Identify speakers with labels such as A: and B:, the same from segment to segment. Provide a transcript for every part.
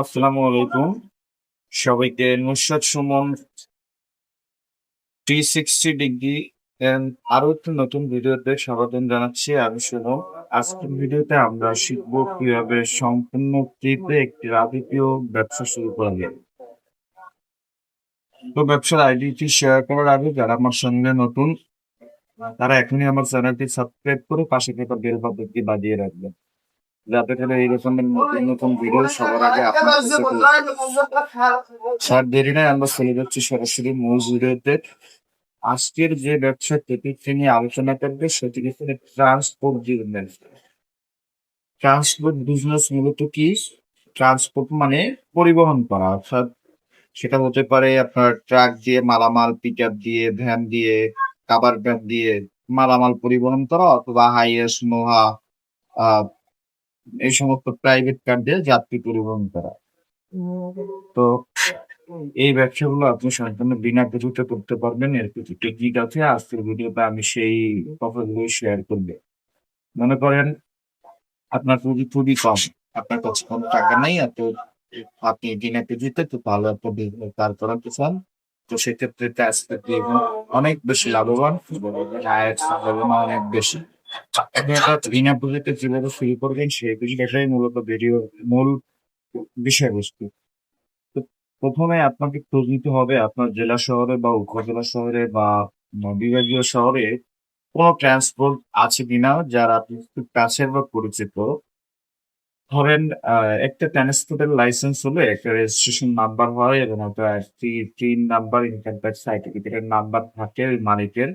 A: আসসালামু আলাইকুম। সবাইকে Nusrat Suman three sixty degree আরও একটি নতুন ভিডিওতে স্বাগতম জানাচ্ছি। আমি সুমন। আজকের ভিডিওতে আমরা শিখব কীভাবে সম্পূর্ণ ফ্রিতে একটি রাজকীয় ব্যবসা শুরু করা যায়। তো ব্যবসার আইডিটি শেয়ার করার আগে যারা আমার সঙ্গে নতুন, তারা এখনই আমার চ্যানেলটি সাবস্ক্রাইব করে পাশে থাকা বেল বাটনটি বাজিয়ে রাখবেন। যাতে করে এই রকমের নতুন নতুন ভিডিও সবার আগে আপনার স্যার দেরি নয় আমরা চলে যাচ্ছি সরাসরি মূল ভিডিওতে আজকের যে ব্যবসা টপিকটি নিয়ে আলোচনা করবে সেটি হচ্ছে ট্রান্সপোর্ট বিজনেস ট্রান্সপোর্ট বিজনেস মূলত কি? ট্রান্সপোর্ট মানে পরিবহন করা অর্থাৎ সেটা হতে পারে আপনার ট্রাক দিয়ে মালামাল পিক দিয়ে ভ্যান দিয়ে কাবার ভ্যান দিয়ে মালামাল পরিবহন করা অথবা হাইয়েস নোহা আহ এই সমস্ত প্রাইভেট কার দিয়ে যাত্রী পরিবহন করা তো এই ব্যবসাগুলো আপনি সম্পূর্ণ বিনা কিছুতে করতে পারবেন, এর কিছু টেকনিক আছে, আজকের ভিডিওতে আমি সেই কথাগুলো শেয়ার করব। মনে করেন, আপনার পুঁজি খুবই কম, আপনার কাছে কোনো টাকা নেই, এত আপনি বিনা কিছুতে খুব ভালো একটা বিজনেস দাঁড় করাতে চান। তো সেক্ষেত্রে অনেক বেশি লাভবান অনেক বেশি। বিনা পুঁজিতে যেভাবে শুরু করবেন সেই মূলত ভিডিও মূল বিষয়বস্তু। প্রথমে আপনাকে খোঁজ নিতে হবে আপনার জেলা শহরে বা উপজেলা শহরে বা বিভাগীয় শহরে কোনো ট্রান্সপোর্ট আছে কিনা, যার আপনি কাছের বা পরিচিত। ধরেন একটা ট্রান্সপোর্টের লাইসেন্স হলে একটা রেজিস্ট্রেশন নাম্বার হয় এবং একটা তিন নাম্বার ইনকাম ট্যাক্স সার্টিফিকেটের নাম্বার থাকে ওই মালিকের।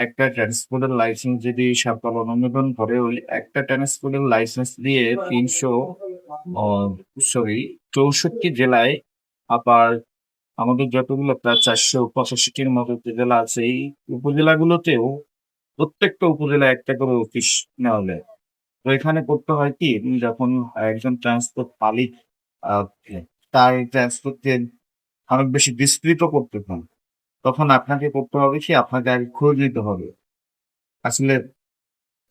A: একটা ট্রান্সপোর্টের লাইসেন্স যদি সরকার অনুমোদন করে ওই একটা ট্রান্সপোর্টের লাইসেন্স দিয়ে তিনশো সরি চৌষট্টি জেলায় আবার আমাদের যতগুলো প্রায় চারশো পঁচাশিটির মতো জেলা আছে এই উপজেলাগুলোতেও প্রত্যেকটা উপজেলায় একটা করে অফিস নেওয়া যায়। তো এখানে করতে হয় কি যখন একজন ট্রান্সপোর্ট আহ, তার ট্রান্সপোর্টকে অনেক বেশি বিস্তৃত করতে চান তখন আপনাকে করতে হবে কি? আপনাকে আগে খোঁজ নিতে হবে। আসলে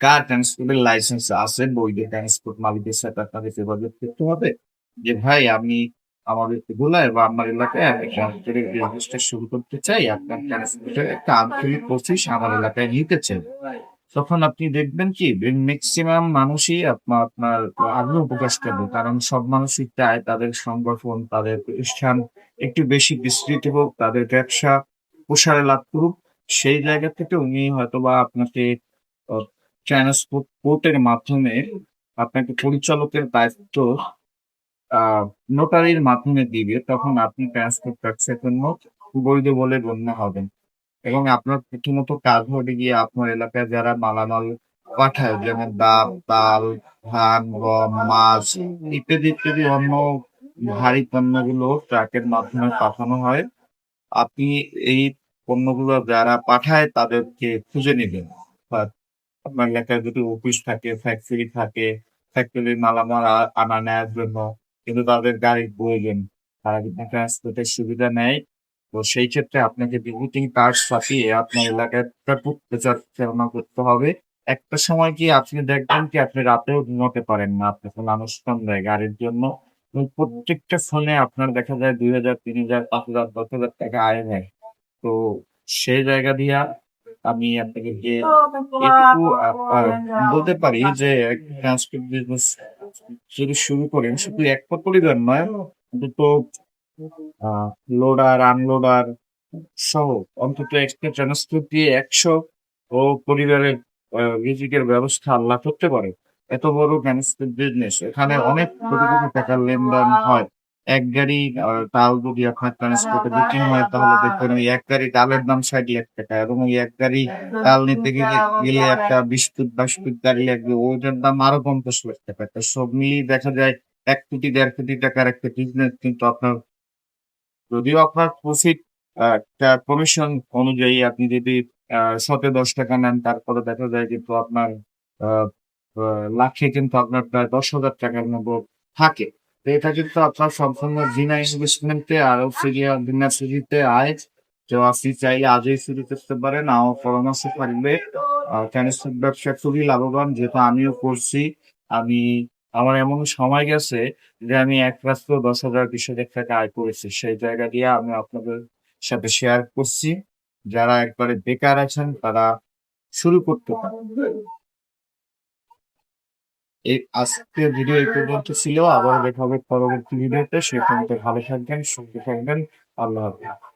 A: কার ট্রান্সপোর্টের লাইসেন্স আছে? বৈধ ট্রান্সপোর্ট মালিকের সাথে আপনাকে যোগাযোগ করতে হবে। যে, ভাই, আমি আমাদের গোলায় বা আমার এলাকায় আমি ট্রান্সপোর্টের বিজনেসটা শুরু করতে চাই। আপনার ট্রান্সপোর্টের একটা আন্তরিক কোচিস আমার এলাকায় নিতে চাই। তখন আপনি দেখবেন কি ম্যাক্সিমাম মানুষই আপনার আপনার আগ্রহ প্রকাশ করবে। কারণ সব মানুষই চায় তাদের সংগঠন, তাদের প্রতিষ্ঠান একটু বেশি বিস্তৃত হোক, তাদের ব্যবসা প্রসারে লাভ করুক, সেই জায়গা থেকে উনি হয়তোবা আপনাকে ট্রান্সপোর্ট পোর্টের মাধ্যমে আপনাকে পরিচালকের দায়িত্ব নোটারির মাধ্যমে দিবে, তখন আপনি ট্রান্সপোর্ট ট্যাক্সের জন্য বৈধ বলে গণ্য হবেন। এবং আপনার প্রথমত কাজ হবে গিয়ে আপনার এলাকায় যারা মালামাল পাঠায়, যেমন ডাল ডাল ধান, গম, মাছ ইত্যাদি ইত্যাদি অন্য ভারী পণ্যগুলো ট্রাকের মাধ্যমে পাঠানো হয়। আপনি এই পণ্যগুলো যারা পাঠায় তাদেরকে খুঁজে নেবেন। বা আপনার এলাকায় যদি অফিস থাকে ফ্যাক্টরি থাকে ফ্যাক্টরির মালামাল আনা নেওয়ার জন্য কিন্তু তাদের গাড়ির প্রয়োজন, তারা কিন্তু ট্রান্সপোর্টের সুবিধা নেয়, তো সেই ক্ষেত্রে আপনাকে ভিজিটিং কার্ড ছাপিয়ে আপনার এলাকায় পরিচালনা করতে হবে। একটা সময় কি আপনি দেখবেন কি আপনি রাতেও ঘুমাতে পারেন না আপনাকে মানুষ কম দেয় গাড়ির জন্য। প্রত্যেকটা ফোনে আপনার দেখা যায় দুই হাজার, তিন হাজার, পাঁচ হাজার, দশ হাজার টাকা আয় হয়। তো সেই জায়গা দিয়া আমি আপনাকে যে এটুকু বলতে পারি যে ট্রান্সপোর্ট বিজনেস যদি শুরু করেন শুধু এক পরিবার নয় দুটো লোডার আনলোডার সহ অন্তত একটা ট্রান্সপোর্ট দিয়ে একশো ও পরিবারের রিজিকের ব্যবস্থা আল্লাহ করতে পারে। এত বড় ট্রান্সপোর্ট বিজনেস এখানে অনেক কোটি কোটি টাকার লেনদেন হয়। এক গাড়ি ডাল যদি আপনার ট্রান্সপোর্টে বিক্রি হয় তাহলে দেখবেন ওই এক গাড়ি ডালের দাম ষাট লাখ টাকা, এবং ওই এক গাড়ি ডাল নিতে গেলে গেলে একটা বিশ ফুট বাইশ ফুট গাড়ি লাগবে, ওইটার দাম আরও পঞ্চাশ লাখ টাকা। তো সব মিলিয়ে দেখা যায় এক কোটি, দেড় কোটি টাকার একটা বিজনেস কিন্তু আপনার যদিও আপনার প্রফিট কমিশন অনুযায়ী আপনি যদি শতে দশ টাকা নেন, তারপরে দেখা যায় কিন্তু আপনার লাখে কিন্তু আপনার প্রায় দশ হাজার টাকার মতো থাকে। এটা কিন্তু আপনার সম্পূর্ণ বিনা ইনভেস্টমেন্টে আর ফিরিয়া বিনা ফিরিতে আয়। তো আপনি চাইলে আজই শুরু করতে পারেন আমার পরামর্শ থাকবে। ট্রান্সপোর্ট ব্যবসা খুবই লাভবান, যেহেতু আমিও করছি। আমি, আমার এমন সময় গেছে যে আমি এক রাত্রে দশ হাজার বিশ হাজার টাকা আয় করেছি। সেই জায়গা দিয়ে আমি আপনাদের সাথে শেয়ার করছি। যারা একবারে বেকার আছেন, তারা শুরু করতে পারেন। এই আজকে ভিডিও এই পর্যন্ত ছিল। আবার দেখা হবে পরবর্তী ভিডিওতে সে থেকে ভালো থাকবেন সঙ্গে থাকবেন। আল্লাহ হাফিজ।